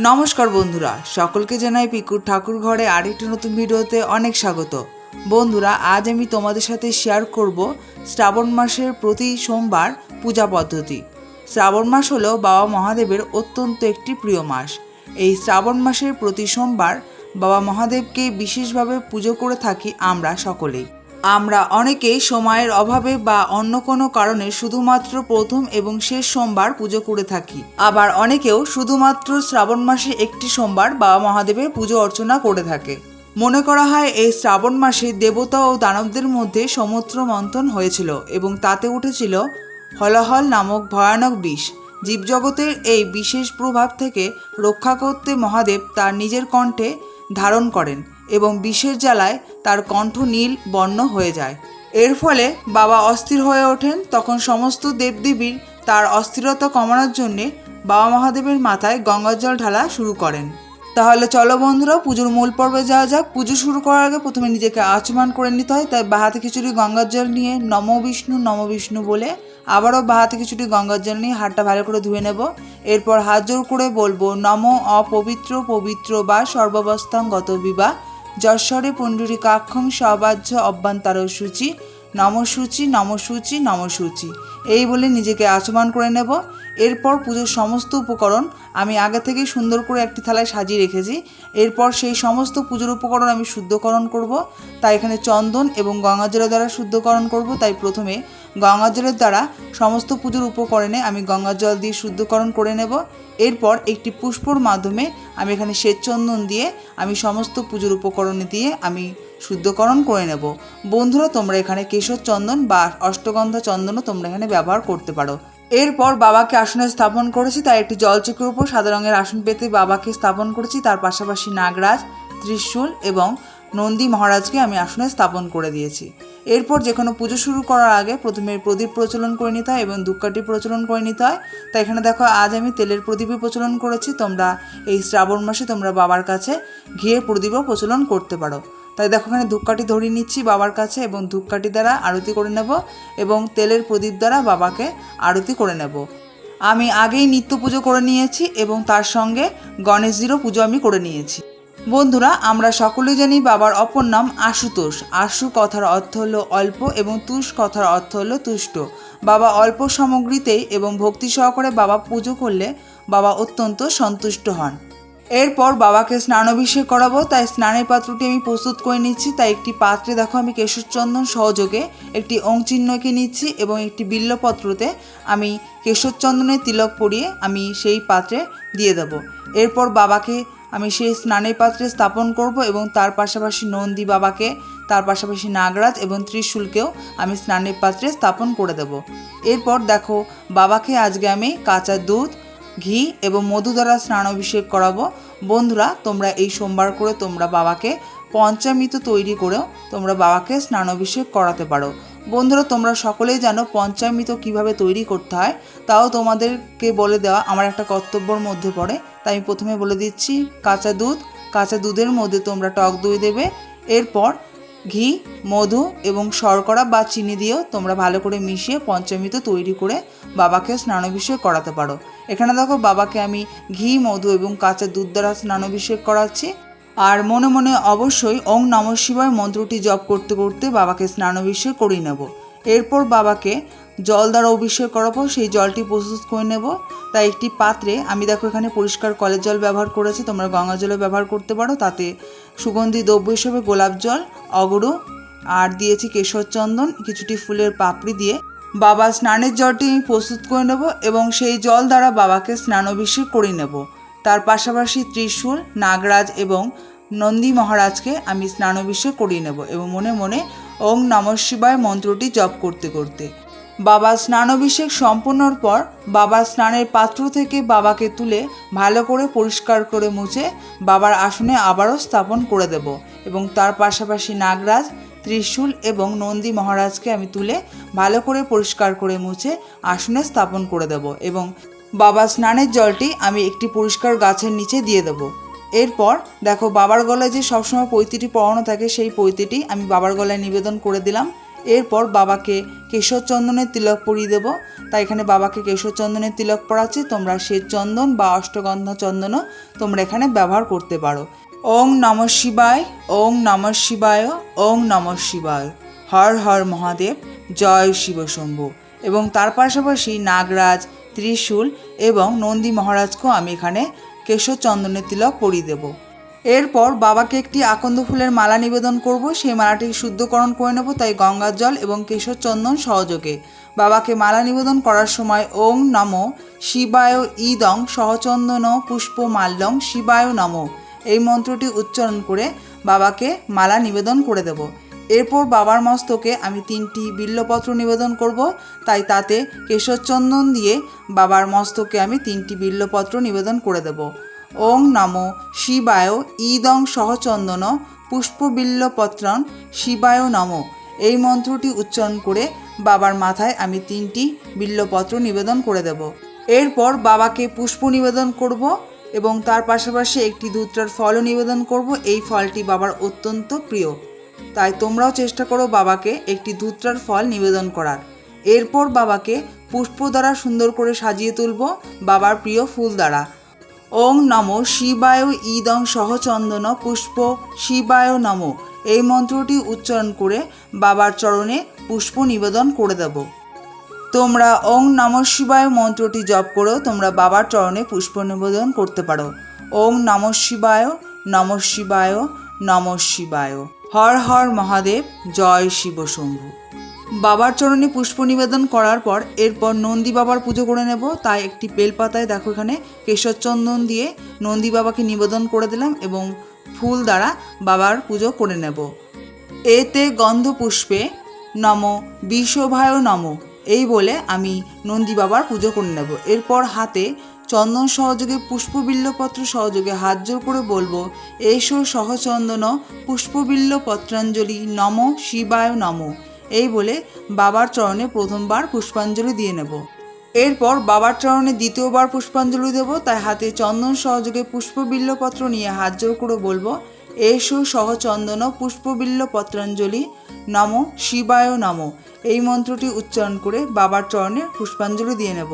নমস্কার বন্ধুরা, সকলকে জানাই পিকুর ঠাকুর ঘরে আরেকটি নতুন ভিডিওতে অনেক স্বাগত। বন্ধুরা, আজ আমি তোমাদের সাথে শেয়ার করব শ্রাবণ মাসের প্রতি সোমবার পূজা পদ্ধতি। শ্রাবণ মাস হলো বাবা মহাদেবের অত্যন্ত একটি প্রিয় মাস। এই শ্রাবণ মাসের প্রতি সোমবার বাবা মহাদেবকে বিশেষভাবে পুজো করে থাকি আমরা সকলেই। আমরা অনেকেই সময়ের অভাবে বা অন্য কোনো কারণে শুধুমাত্র প্রথম এবং শেষ সোমবার পুজো করে থাকি। আবার অনেকেও শুধুমাত্র শ্রাবণ মাসে একটি সোমবার বাবা মহাদেবের পুজো অর্চনা করে থাকে। মনে করা হয়, এই শ্রাবণ মাসে দেবতা ও দানবদের মধ্যে সমুদ্র মন্থন হয়েছিল এবং তাতে উঠেছিল হলাহল নামক ভয়ানক বিষ। জীবজগতের এই বিশেষ প্রভাব থেকে রক্ষা করতে মহাদেব তার নিজের কণ্ঠে ধারণ করেন। এবং বিষের জ্বালায় তার কণ্ঠ নীল, বর্ণ হয়ে যায়। এর ফলে বাবা অস্থির হয়ে ওঠেন, তখন সমস্ত দেবদেবীর তার অস্থিরতা কমানোর জন্যে বাবা মহাদেবের মাথায় গঙ্গার জল ঢালা শুরু করেন। তাহলে চলো বন্ধুরা, পুজোর মূল পর্বে যাওয়া যাক। পুজো শুরু করার আগে প্রথমে নিজেকে আচমান করে নিতে হয়, তাই বাহাতে খিচুড়ি, গঙ্গার জল নিয়ে নম বিষ্ণু নম বিষ্ণু বলে আবারও বাহাতে খিচুড়ি, গঙ্গার জল নিয়ে হাতটা ভালো করে ধুয়ে নেব। এরপর হাত জোর করে বলব, নম অপবিত্র, পবিত্র বা সর্বাবস্থাঙ্গত বিবাহ যশ্বরে পুণ্ডরিকাক্ষং সবাহ্য অভ্যন্তর সূচি। নমসূচি নমসূচি নমসূচি এই বলে নিজেকে আচমান করে নেব। এরপর পুজোর সমস্ত উপকরণ আমি আগে থেকেই সুন্দর করে একটি থালায় সাজিয়ে রেখেছি। এরপর সেই সমস্ত পুজোর উপকরণ আমি শুদ্ধকরণ করব। তাই এখানে চন্দন এবং গঙ্গাজলের দ্বারা শুদ্ধকরণ করব। তাই প্রথমে গঙ্গাজলের দ্বারা সমস্ত পুজোর উপকরণে আমি গঙ্গা জল দিয়ে শুদ্ধকরণ করে নেব। এরপর একটি পুষ্পর মাধ্যমে আমি এখানে শ্বেত চন্দন দিয়ে আমি সমস্ত পুজোর উপকরণে দিয়ে আমি শুদ্ধকরণ করে নেব। বন্ধুরা, তোমরা এখানে কেশর চন্দন বা অষ্টগন্ধা চন্দনও তোমরা এখানে ব্যবহার করতে পারো। এরপর বাবাকে আসনে স্থাপন করেছি, তাই একটি জলচক্রের উপর সাদা রঙের আসন পেতে বাবাকে স্থাপন করেছি। তার পাশাপাশি নাগরাজ, ত্রিশূল এবং নন্দী মহারাজকে আমি আসনে স্থাপন করে দিয়েছি। এরপর যে কোনো পুজো শুরু করার আগে প্রথমে প্রদীপ প্রচলন করে নিতে হয় এবং ধূপকাঠি প্রচলন করে নিতে হয়। তাই এখানে দেখো, আজ আমি তেলের প্রদীপই প্রচলন করেছি। তোমরা এই শ্রাবণ মাসে তোমরা বাবার কাছে ঘিয়ের প্রদীপও প্রচলন করতে পারো। তাই দেখো, এখানে ধূপকাঠি ধরিয়ে নিচ্ছি বাবার কাছে এবং ধূপকাঠি দ্বারা আরতি করে নেব এবং তেলের প্রদীপ দ্বারা বাবাকে আরতি করে নেব। আমি আগেই নিত্য পুজো করে নিয়েছি এবং তার সঙ্গে গণেশজিরও পুজো আমি করে নিয়েছি। বন্ধুরা, আমরা সকলেই জানি বাবার অপর নাম আশুতোষ। আশু কথার অর্থ হলো অল্প এবং তুষ কথার অর্থ হলো তুষ্ট। বাবা অল্প সামগ্রীতেই এবং ভক্তি সহকারে বাবা পুজো করলে বাবা অত্যন্ত সন্তুষ্ট হন। এরপর বাবাকে স্নানাভিষেক করাবো, তাই স্নানের পাত্রটি আমি প্রস্তুত করে নিচ্ছি। তাই একটি পাত্রে দেখো, আমি কেশরচন্দন সহযোগে একটি অংচিহ্নকে নিচ্ছি এবং একটি বিল্লপত্রতে আমি কেশরচন্দনের তিলক পরিয়ে আমি সেই পাত্রে দিয়ে দেবো। এরপর বাবাকে আমি সেই স্নানের পাত্রে স্থাপন করব এবং তার পাশাপাশি নন্দী বাবাকে, তার পাশাপাশি নাগরাজ এবং ত্রিশূলকেও আমি স্নানের পাত্রে স্থাপন করে দেব। এরপর দেখো, বাবাকে আজকে আমি কাঁচা দুধ, ঘি এবং মধু দ্বারা স্নান অভিষেক করাবো। বন্ধুরা, তোমরা এই সোমবার করে তোমরা বাবাকে পঞ্চামৃত তৈরি করেও তোমরা বাবাকে স্নান অভিষেক করাতে পারো। বন্ধুরা, তোমরা সকলেই জানো পঞ্চামৃত কীভাবে তৈরি করতে হয়, তাও তোমাদেরকে বলে দেওয়া, আমার একটা কর্তব্যর মধ্যে পড়ে, তাই আমি প্রথমে বলে দিচ্ছি, কাঁচা দুধ, কাঁচা দুধের মধ্যে তোমরা টক দই দেবে, এরপর ঘি, মধু এবং শর্করা বা চিনি দিয়েও তোমরা ভালো করে মিশিয়ে পঞ্চামৃত তৈরি করে বাবাকে স্নানাভিষেক করাতে পারো। এখানে দেখো, বাবাকে আমি ঘি, মধু এবং কাঁচা দুধ দ্বারা স্নানাভিষেক করাচ্ছি। আর মনে মনে অবশ্যই ওং নম শিবায় মন্ত্রটি জপ করতে করতে বাবাকে স্নান স্নানাভিষেক করিয়ে নেব। এরপর বাবাকে জল দ্বারা অভিষেক করাবো, সেই জলটি প্রস্তুত করে নেব। তাই একটি পাত্রে, আমি দেখো এখানে পরিষ্কার কলের জল ব্যবহার করেছি, তোমরা গঙ্গা জলও ব্যবহার করতে পারো, তাতে সুগন্ধি দ্রব্য হিসেবে গোলাপ জল, অগরু, আর দিয়েছি কেশর চন্দন, কিছুটি ফুলের পাপড়ি দিয়ে। বাবা স্নানের জলটি প্রস্তুত করে নেব এবং সেই জল দ্বারা বাবাকে স্নান স্নানাভিষেক করে নেব। তার পাশাপাশি ত্রিশূল, নাগরাজ এবং নন্দী মহারাজকে আমি স্নানাভিষেক করিয়ে নেব এবং মনে মনে ওং নম শিবায় মন্ত্রটি জপ করতে করতে। বাবা স্নানাভিষেক সম্পন্নর পর বাবা স্নানের পাত্র থেকে বাবাকে তুলে ভালো করে পরিষ্কার করে মুছে বাবার আসনে আবারও স্থাপন করে দেব এবং তার পাশাপাশি নাগরাজ, ত্রিশূল এবং নন্দী মহারাজকে আমি তুলে ভালো করে পরিষ্কার করে মুছে আসনে স্থাপন করে দেব এবং বাবা স্নানের জলটি আমি একটি পরিষ্কার গাছের নিচে দিয়ে দেবো। এরপর দেখো বাবার গলায় যে সবসময় পৈতিটি পরানো থাকে, সেই পৈতিটি আমি বাবার গলায় নিবেদন করে দিলাম। এরপর বাবাকে কেশর চন্দনের তিলক পরিয়ে দেবো। তাই এখানে বাবাকে কেশর চন্দনের তিলক পরাচ্ছি। তোমরা চন্দন বা অষ্টগন্ধা চন্দনও তোমরা এখানে ব্যবহার করতে পারো। ওং নম শিবায়, ওং নম শিবায়, ওং নম শিবায়। হর হর মহাদেব, জয় শিব শম্ভু। এবং তার পাশাপাশি নাগরাজ ত্রিশূল এবং নন্দী মহারাজকেও আমি এখানে কেশর চন্দনের তিলক পরিয়ে দেবো। এরপর বাবাকে একটি আকন্দ ফুলের মালা নিবেদন করব। সেই মালাটি শুদ্ধকরণ করে নেব, তাই গঙ্গার জল এবং কেশর চন্দন সহযোগে। বাবাকে মালা নিবেদন করার সময় ওং নম শিবায় ইদং সহচন্দন পুষ্প মাল্যং শিবায় নম। এই মন্ত্রটি উচ্চারণ করে বাবাকে মালা নিবেদন করে দেব। এরপর বাবার মস্তকে আমি তিনটি বিল্লপত্র নিবেদন করব, তাই তাতে কেশর চন্দন দিয়ে বাবার মস্তকে আমি তিনটি বিল্লপত্র নিবেদন করে দেব। ওং নম শিবায় ইদং সহচন্দন পুষ্পবিল্লপত্রং শিবায় নম। এই মন্ত্রটি উচ্চারণ করে বাবার মাথায় আমি তিনটি বিল্লপত্র নিবেদন করে দেব। এরপর বাবাকে পুষ্প নিবেদন করব এবং তার পাশাপাশি একটি দুধটার ফলও নিবেদন করব। এই ফলটি বাবার অত্যন্ত প্রিয়। তাই তোমরাও চেষ্টা করো বাবাকে একটি দুধটার ফল নিবেদন করার। এরপর বাবাকে পুষ্প দ্বারা সুন্দর করে সাজিয়ে তুলব বাবার প্রিয় ফুল দ্বারা। ওং নম শিবায় ইদং সহচন্দন পুষ্প শিবায় নম। এই মন্ত্রটি উচ্চারণ করে বাবার চরণে পুষ্প নিবেদন করে দেব। তোমরা ওং নম শিবায় মন্ত্রটি জপ করেও তোমরা বাবার চরণে পুষ্প নিবেদন করতে পারো। ওং নম শিবায় নম শিবায় নম শিবায়। হর হর মহাদেব, জয় শিব শম্ভু। বাবার চরণে পুষ্প নিবেদন করার পর এরপর নন্দী বাবার পুজো করে নেব। তাই একটি বেলপাতায় দেখো এখানে কেশর চন্দন দিয়ে নন্দী বাবাকে নিবেদন করে দিলাম এবং ফুল দ্বারা বাবার পুজো করে নেব। এতে গন্ধ পুষ্পে নম বিশ্বভায় নম, এই বলে আমি নন্দী বাবার পুজো করে নেব। এরপর হাতে চন্দন সহযোগে পুষ্পবিল্লপত্র সহযোগে হাত জোর করে বলব, এসো সহচন্দন পুষ্পবিল্ল পত্রাঞ্জলি নম শিবায় নম। এই বলে বাবার চরণে প্রথমবার পুষ্পাঞ্জলি দিয়ে নেব। এরপর বাবার চরণে দ্বিতীয়বার পুষ্পাঞ্জলি দেব, তাই হাতে চন্দন সহযোগে পুষ্পবিল্লপত্র নিয়ে হাত জোর করে বলব, এসো সহচন্দন পুষ্পবিল্ল পত্রাঞ্জলি নম শিবায় নম। এই মন্ত্রটি উচ্চারণ করে বাবার চরণে পুষ্পাঞ্জলি দিয়ে নেব।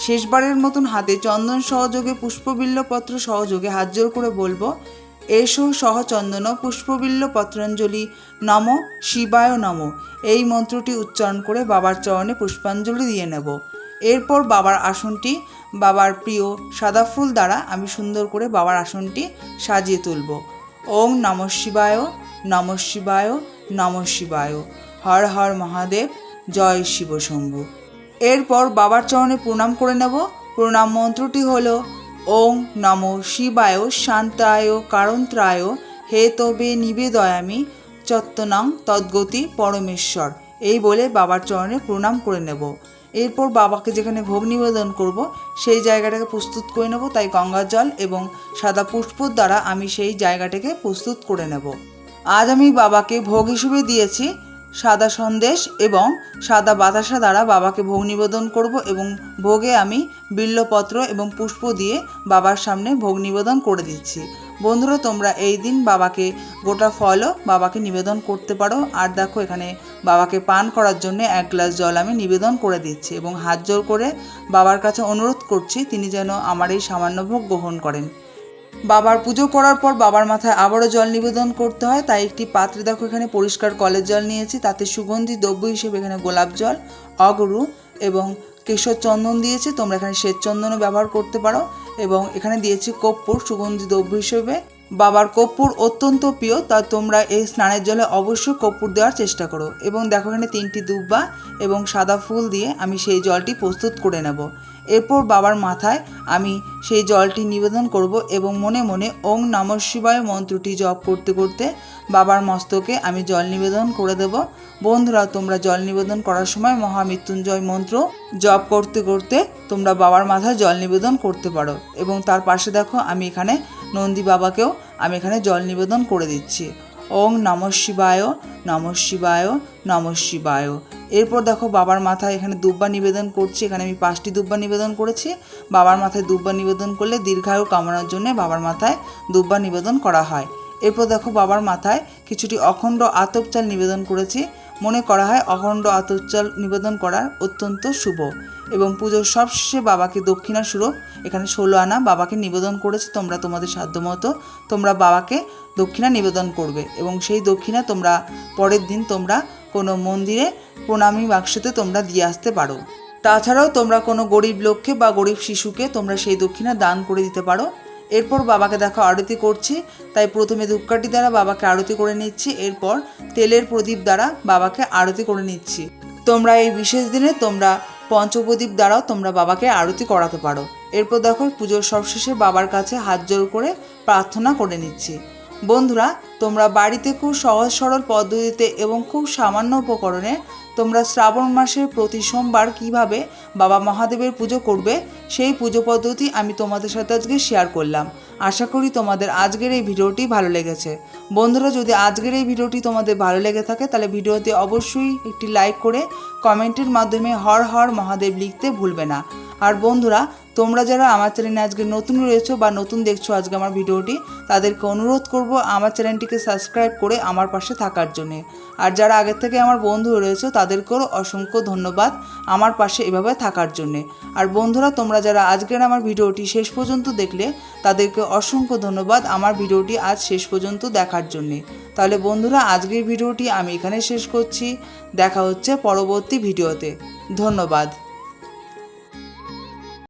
শেষবারের মতন হাতে চন্দন সহযোগে পুষ্পবিল্লপত্র সহযোগে হাত জোর করে বলব, এসো সহচন্দন পুষ্পবিল্ল পত্রাঞ্জলি নম শিবায় নম। এই মন্ত্রটি উচ্চারণ করে বাবার চরণে পুষ্পাঞ্জলি দিয়ে নেব। এরপর বাবার আসনটি বাবার প্রিয় সাদা ফুল দ্বারা আমি সুন্দর করে বাবার আসনটি সাজিয়ে তুলব। ওং নম শিবায় নম শিবায় নম শিবায়। হর হর মহাদেব, জয় শিব শম্ভু। এরপর বাবার চরণে প্রণাম করে নেব। প্রণাম মন্ত্রটি হলো, ওং নম শিবায় শান্তায় কারন্ত্রায় হে তবে নিবেদয়ামি চত্তনাং তদ্গতি পরমেশ্বর। এই বলে বাবার চরণে প্রণাম করে নেব। এরপর বাবাকে যেখানে ভোগ নিবেদন করব, সেই জায়গাটাকে প্রস্তুত করে নেব। তাই গঙ্গার জল এবং সাদা পুষ্পর দ্বারা আমি সেই জায়গাটাকে প্রস্তুত করে নেব। আজ আমি বাবাকে ভোগ হিসেবে দিয়েছি। সাদা সন্দেশ এবং সাদা বাতাসা দ্বারা বাবাকে ভোগ নিবেদন করব এবং ভোগে আমি বিল্লপত্র এবং পুষ্প দিয়ে বাবার সামনে ভোগ নিবেদন করে দিচ্ছি। বন্ধুরা, তোমরা এই দিন বাবাকে গোটা ফলও বাবাকে নিবেদন করতে পারো। আর দেখো, এখানে বাবাকে পান করার জন্য এক গ্লাস জল আমি নিবেদন করে দিচ্ছি এবং হাত জোর করে বাবার কাছে অনুরোধ করছি, তিনি যেন আমার এই সামান্য ভোগ গ্রহণ করেন। বাবার পুজো করার পর বাবার মাথায় আবারও জল নিবেদন করতে হয়। তাই একটি পাত্রে দেখো এখানে পরিষ্কার কলের জল নিয়েছি। তাতে সুগন্ধি দ্রব্য হিসেবে এখানে গোলাপ জল, অগরু এবং কেশর চন্দন দিয়েছি। তোমরা এখানে শ্বেত চন্দনও ব্যবহার করতে পারো এবং এখানে দিয়েছি কর্পূর সুগন্ধি দ্রব্য হিসেবে। বাবার কর্পূর অত্যন্ত প্রিয়, তা তোমরা এই স্নানের জলে অবশ্যই কর্পূর দেওয়ার চেষ্টা করো। এবং দেখো এখানে তিনটি দুব্বা এবং সাদা ফুল দিয়ে আমি সেই জলটি প্রস্তুত করে নেব। এরপর বাবার মাথায় আমি সেই জলটি নিবেদন করব এবং মনে মনে ওং নম শিবায় মন্ত্রটি জপ করতে করতে বাবার মস্তকে আমি জল নিবেদন করে দেব। বন্ধুরা, তোমরা জল নিবেদন করার সময় মহামৃত্যুঞ্জয় মন্ত্র জপ করতে করতে তোমরা বাবার মাথায় জল নিবেদন করতে পারো। এবং তার পাশে দেখো আমি এখানে নন্দী বাবাকেও আমি এখানে জল নিবেদন করে দিচ্ছি। ওং নম শিবায় নম শিবায় নম শিবায়। এরপর দেখো বাবার মাথায় এখানে দুব্বা নিবেদন করছি। এখানে আমি পাঁচটি দুব্বা নিবেদন করেছি। বাবার মাথায় দুব্বা নিবেদন করলে দীর্ঘায়ু কামানোর জন্য বাবার মাথায় দুব্বা নিবেদন করা হয়। এরপর দেখো বাবার মাথায় কিছুটি অখণ্ড আতপ চাল নিবেদন করেছি। মনে করা হয় অখণ্ড আতজ্জল নিবেদন করা অত্যন্ত শুভ। এবং পুজোর সবশেষে বাবাকে দক্ষিণা স্বরূপ এখানে ষোলো আনা বাবাকে নিবেদন করেছে তোমরা তোমাদের সাধ্যমতো, তোমরা বাবাকে দক্ষিণা নিবেদন করবে। এবং সেই দক্ষিণা তোমরা পরের দিন তোমরা কোনো মন্দিরে প্রণামী বাক্সতে তোমরা দিয়ে আসতে পারো। তাছাড়াও তোমরা কোনো গরিব লোককে বা গরিব শিশুকে তোমরা সেই দক্ষিণা দান করে দিতে পারো। এরপর বাবাকে দেখা আরতি করছি, তাই প্রথমে ধূপকাঠি দ্বারা বাবাকে আরতি করে নিচ্ছি, এরপর তেলের প্রদীপ দ্বারা বাবাকে আরতি করে নিচ্ছি। তোমরা এই বিশেষ দিনে তোমরা পঞ্চপ্রদীপ দ্বারাও তোমরা বাবাকে আরতি করাতে পারো। এরপর দেখো পুজোর সবশেষে বাবার কাছে হাত জোর করে প্রার্থনা করে নিচ্ছি। বন্ধুরা তোমরা বাড়িতে খুব সহজ সরল পদ্ধতিতে এবং খুব সামান্য উপকরণে তোমরা শ্রাবণ মাসের প্রতি সোমবার কীভাবে বাবা মহাদেবের পুজো করবে, সেই পুজো পদ্ধতি আমি তোমাদের সাথে আজকে শেয়ার করলাম। আশা করি তোমাদের আজকের এই ভিডিওটি ভালো লেগেছে। বন্ধুরা, যদি আজকের এই ভিডিওটি তোমাদের ভালো লেগে থাকে, তাহলে ভিডিওতে অবশ্যই একটি লাইক করে কমেন্টের মাধ্যমে হর হর মহাদেব লিখতে ভুলবে না। আর বন্ধুরা, তোমরা যারা আমার চ্যানেলে আজকে নতুন রয়েছো বা নতুন দেখছ আজকে আমার ভিডিওটি, তাদেরকে অনুরোধ করব আমার চ্যানেলটিকে সাবস্ক্রাইব করে আমার পাশে থাকার জন্যে। আর যারা আগের থেকে আমার বন্ধু রয়েছে, তাদেরকেও অসংখ্য ধন্যবাদ আমার পাশে এভাবে থাকার জন্যে। আর বন্ধুরা, তোমরা যারা আজকের আমার ভিডিওটি শেষ পর্যন্ত দেখলে, তাদেরকে অসংখ্য ধন্যবাদ আমার ভিডিওটি আজ শেষ পর্যন্ত দেখার জন্যে। তাহলে বন্ধুরা, আজকের ভিডিওটি আমি এখানে শেষ করছি। দেখা হচ্ছে পরবর্তী ভিডিওতে। ধন্যবাদ।